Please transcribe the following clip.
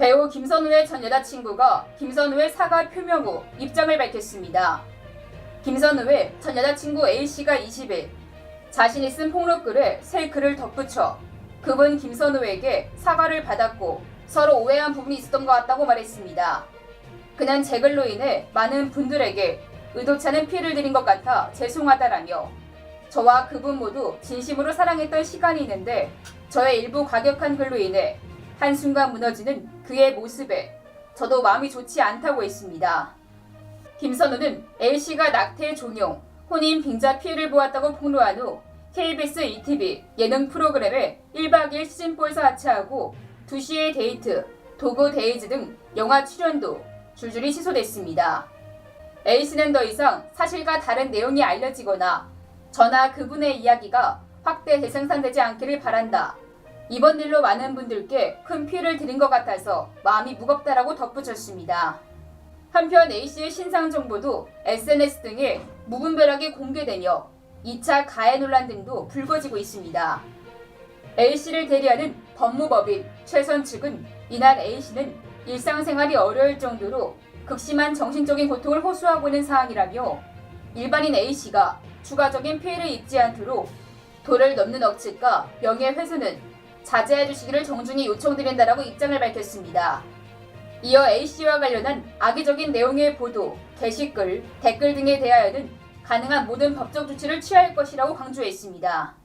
배우 김선우의 전 여자친구가 김선우의 사과 표명 후 입장을 밝혔습니다. 김선우의 전 여자친구 A씨가 20일 자신이 쓴 폭로글에 새 글을 덧붙여 그분 김선우에게 사과를 받았고 서로 오해한 부분이 있었던 것 같다고 말했습니다. 그는 제 글로 인해 많은 분들에게 의도치 않은 피해를 드린 것 같아 죄송하다라며 저와 그분 모두 진심으로 사랑했던 시간이 있는데 저의 일부 과격한 글로 인해 한순간 무너지는 그의 모습에 저도 마음이 좋지 않다고 했습니다. 김선우는 A씨가 낙태 종용, 혼인 빙자 피해를 보았다고 폭로한 후 KBS ETV 예능 프로그램에 1박 2일 시즌4에서 하차하고 2시의 데이트, 도고 데이즈 등 영화 출연도 줄줄이 취소됐습니다. A씨는 더 이상 사실과 다른 내용이 알려지거나 저나 그분의 이야기가 확대 재생산되지 않기를 바란다. 이번 일로 많은 분들께 큰 피해를 드린 것 같아서 마음이 무겁다라고 덧붙였습니다. 한편 A씨의 신상 정보도 SNS 등에 무분별하게 공개되며 2차 가해 논란 등도 불거지고 있습니다. A씨를 대리하는 법무법인 최선 측은 이날 A씨는 일상생활이 어려울 정도로 극심한 정신적인 고통을 호소하고 있는 상황이라며 일반인 A씨가 추가적인 피해를 입지 않도록 도를 넘는 억측과 명예훼손은 자제해 주시기를 정중히 요청드린다라고 입장을 밝혔습니다. 이어 A씨와 관련한 악의적인 내용의 보도, 게시글, 댓글 등에 대하여는 가능한 모든 법적 조치를 취할 것이라고 강조했습니다.